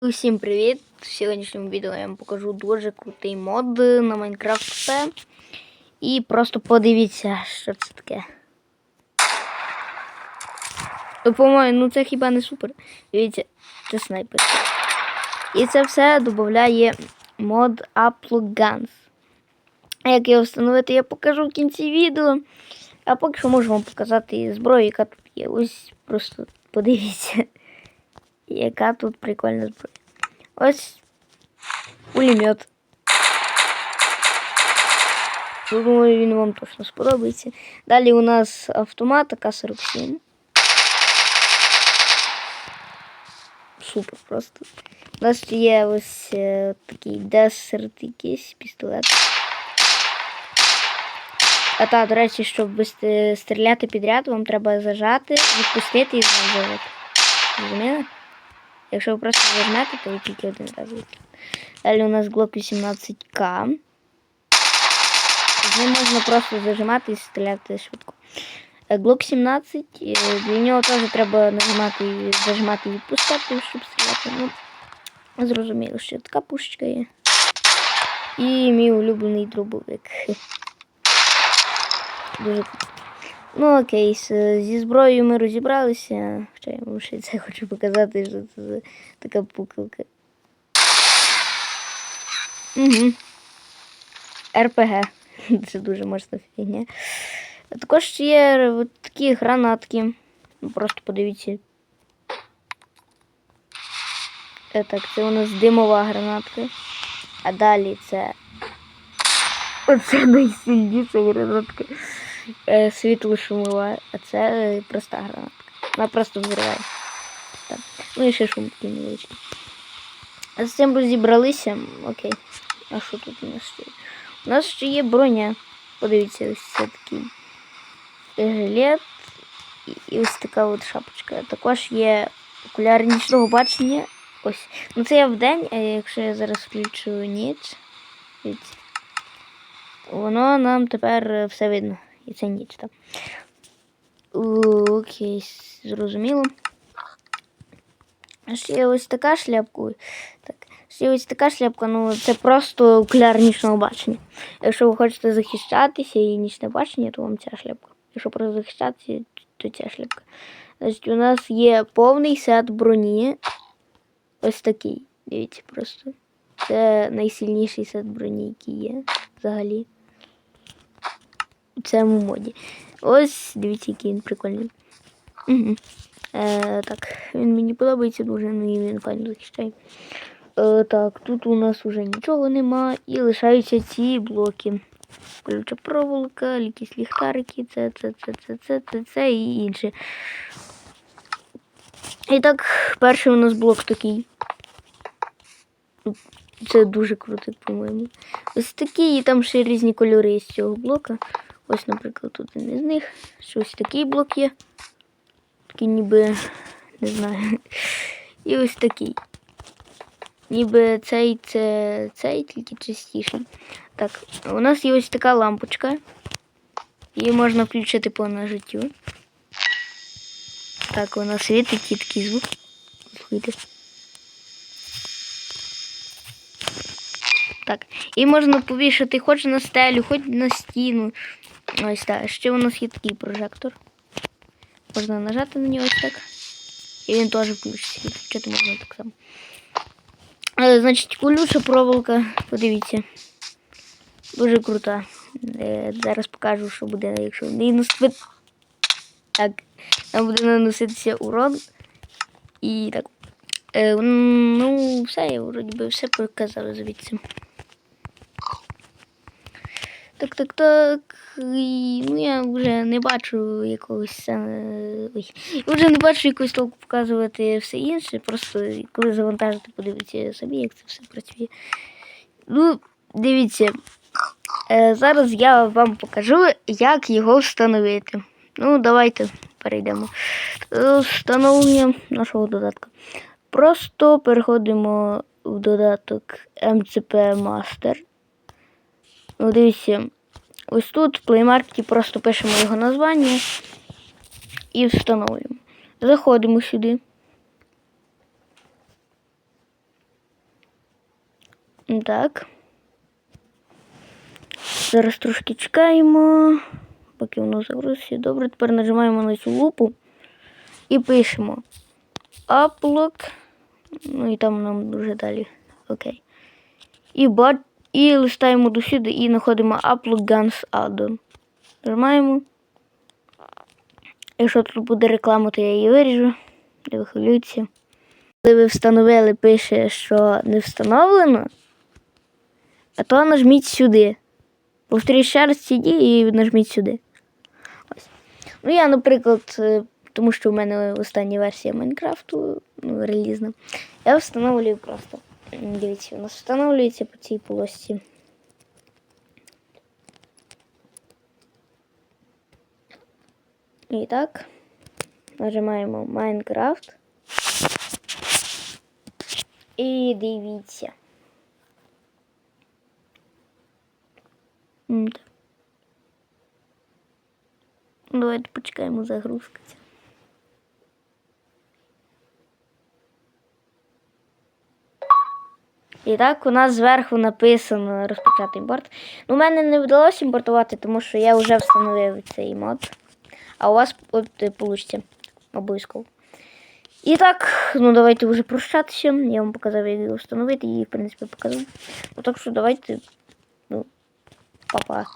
Усім привіт! В сьогоднішньому відео я вам покажу дуже крутий мод на P. І просто подивіться, що це таке. Ну, по-моєму, ну це хіба не супер. Дивіться, це снайпер. І це все додає мод Upload Guns. Як його встановити, я покажу в кінці відео. А поки що можу вам показати зброю, яка тут є. Ось просто подивіться, яка тут прикольна зброя. Ось пулемет. Думаю, він вам точно сподобається. Далі у нас автомат АК-47. Супер просто. У нас є ось е, такий десерт якийсь пістолет. А та, до речі, щоб сте- стріляти підряд, вам треба зажати, відпустити і знову зажати. Розуміли? Якщо ви просто зажмете, то ви тільки один раз вистрілите. Далі у нас Glock 18К. З можна просто зажимати і стріляти швидко. Е, Glock 17, е, для нього теж треба нажимати, і зажимати і відпускати, щоб стріляти. Ну, зрозуміло, що така пушечка є. І мій улюблений дробовик. Дуже круто. Ну окей, зі зброєю ми розібралися. Хоча я вам ще це хочу показати, що це така пукалка. Угу. РПГ. Це дуже мощна фігня. Також є от такі гранатки. Ну, Просто подивіться. Е, Так, це у нас димова гранатка. А далі це. Оце найсильніша гранатка. Е, Світло-шумова, а це е, проста гранатка. Вона просто взриває. Так. Ну і ще шум такий невеличкий. А з цим розібралися. Окей. А що тут у нас ще? У нас ще є броня. Подивіться, ось це такий жилет і, ось така от шапочка. Також є окуляри нічного бачення. Ось. Ну це я вдень, а якщо я зараз включу ніч, воно нам тепер е, все видно. І це ніч. Окей, зрозуміло. Ще ось така шляпка. Так. Ще ось така шляпка, ну це просто окуляр нічного бачення. Якщо ви хочете захищатися і нічне бачення, то вам ця шляпка. Якщо просто захищатися, то ця шляпка. Значить, у нас є повний сет броні. Ось такий. Дивіться просто. Це найсильніший сет броні, який є взагалі. У цьому моді. Ось, дивіться, який він прикольний. Угу. Е, так, він мені подобається дуже, ну і він файно захищає. Е, так, тут у нас вже нічого нема і лишаються ці блоки. Колюча проволока, якісь ліхтарики, це, це, це, це, це, це, це і інше. І так, перший у нас блок такий. Це дуже круто, по-моєму. Ось такі, і там ще різні кольори є з цього блока. Ось, наприклад, тут один із них. Ще ось такий блок є. Такий ніби, не знаю. І ось такий. Ніби цей це цей, тільки чистіший. Так, у нас є ось така лампочка. Її можна включити по нажиттю. Так, вона світить і такий звук. Слухайте. Так, і можна повішати хоч на стелю, хоч на стіну. Ось так. Ще у нас є такий прожектор. Можна нажати на нього ось так. І він теж включиться. Відключити можна так само. Е, Значить, колюча проволока, подивіться. Дуже крута. Е, Зараз покажу, що буде, якщо не наступити. Так, там буде наноситися урон. І так. Е, ну, все, я вроді би все показав звідси. Так, так, так. Ну я вже не бачу якогось. е, Ой, я вже не бачу якогось толку показувати все інше. Просто коли завантажити, подивіться самі, як це все працює. Ну, дивіться. Е, зараз я вам покажу, як його встановити. Ну, давайте перейдемо до встановлення нашого додатка. Просто переходимо в додаток MCP Master. Ну, дивіться, ось тут в Play Market просто пишемо його названня і встановлюємо. Заходимо сюди. Так. Зараз трошки чекаємо, поки воно загрузиться. Добре, тепер нажимаємо на цю лупу і пишемо upload. Ну і там нам дуже далі. Окей. І, ба... і листаємо до сюди і знаходимо upload guns addon. Нажимаємо. Якщо тут буде реклама, то я її виріжу. Не вихвилюється. Коли ви встановили, пише, що не встановлено, а то нажміть сюди. Повторіть ще раз ці дії і нажміть сюди. Ось. Ну, я, наприклад, е, тому що в мене остання версія Майнкрафту, ну, релізна, я встановлюю просто. М, Дивіться, у нас встановлюється по цій полосці. І так, нажимаємо Майнкрафт. І дивіться. М, так. Ну, Давайте почекаємо загрузки. І так, у нас зверху написано розпочати імпорт. Ну, у мене не вдалося імпортувати, тому що я вже встановив цей мод. А у вас от вийде обов'язково. І так, ну давайте вже прощатися. Я вам показав, як його встановити, і в принципі показав. Ну так що давайте. Ну, па-па.